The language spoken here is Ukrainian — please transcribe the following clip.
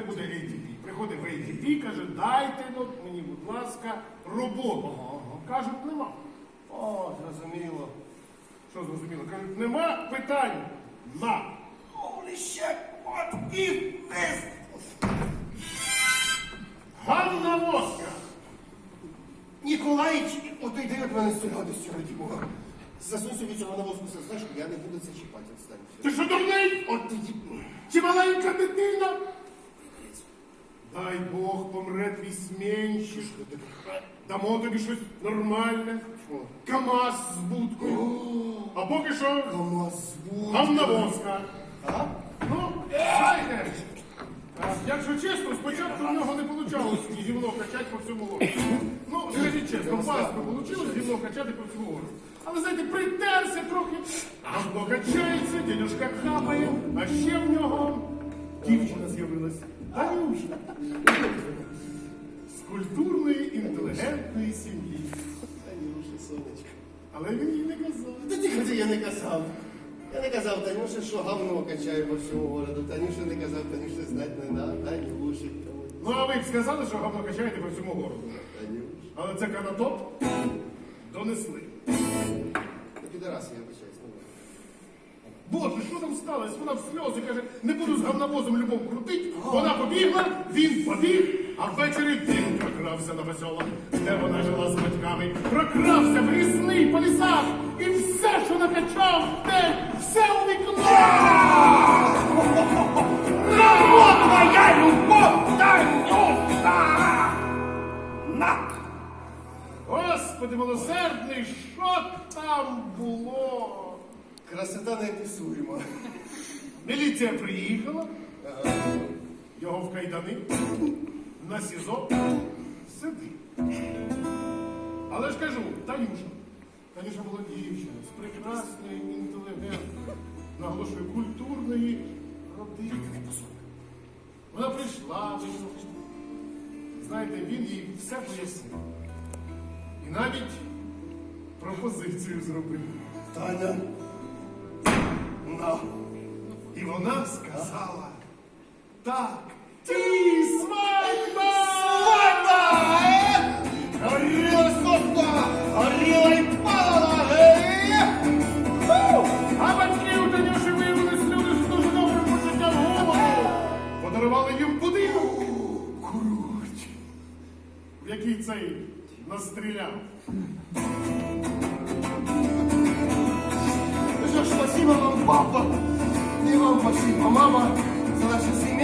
хай буде ATP. Приходить в ATP, каже, дайте ну, мені, будь ласка, роботу. Кажуть, нема. О, зрозуміло. Що зрозуміло? Кажуть, нема питань. На. Holy shit, what is this? Ганна Воска. Ніколаїч, от йди від мене з радістю, раді Бога. Засунь собі цього на воску знаєш, я не буду це чіпати. Ти що дурний? От тоді... Чи маленька дитина? Дай Бог помре твій сменщик. Дамо тобі щось нормальне. КАМАЗ з будкою. А поки що КамАЗ буде. Ганна Воска. А? Ну, знаєте, якщо чесно, спочатку в нього не вийшло гівно качати по всьому городу. Ну, скажіть чесно, важко вийшло гівно качати по всьому городу. Але знаєте, притерся трохи, гавно качається, дядюшка хапає, а ще в нього дівчина з'явилась. Танюша. З культурної, інтелігентної сім'ї. Танюша, сонечко. Але він їй не казав. Та тихо, це я не казав. Я не казав, Танюша, що говно качає по всьому городу. Танюша не казав, Танюша знать не на, Танюшик. Ну, а ви б сказали, що гавно качаєте по всьому городу. Танюш. Але це канатоп донесли. Підарас, я вибачаюсь. Що там сталося? Вона в сльози каже, не буду з гавнавозом любов крутить. Вона побігла, він побіг, а ввечері він прокрався на весело, де вона жила з батьками. Прокрався в лісний по лісах і все, що накачав, те все у вікно. Вот моя любовь, Танюша! На! Господи милосердний, що там було? Красота неописуема. Міліція приїхала, його в кайдани, на СІЗО сиди. Але ж кажу, Танюша. Танюша була з прекрасної, інтелігентної, наголошую, культурної родини. Вона прийшла до нього. Знаєте, він їй все пояснив. І навіть пропозицію зробив. Таня. На. І вона сказала, так, ті свадьба! Свадьба! е? Горіла свадьба! Горіла й палала! е? Фу! А батьки у Танюші виявились люди з дуже добрим почуттям гумору. Подарували їм будинок. Круть. В який цей настріляв. папа, і вам спасибо, мама, за наше сімейне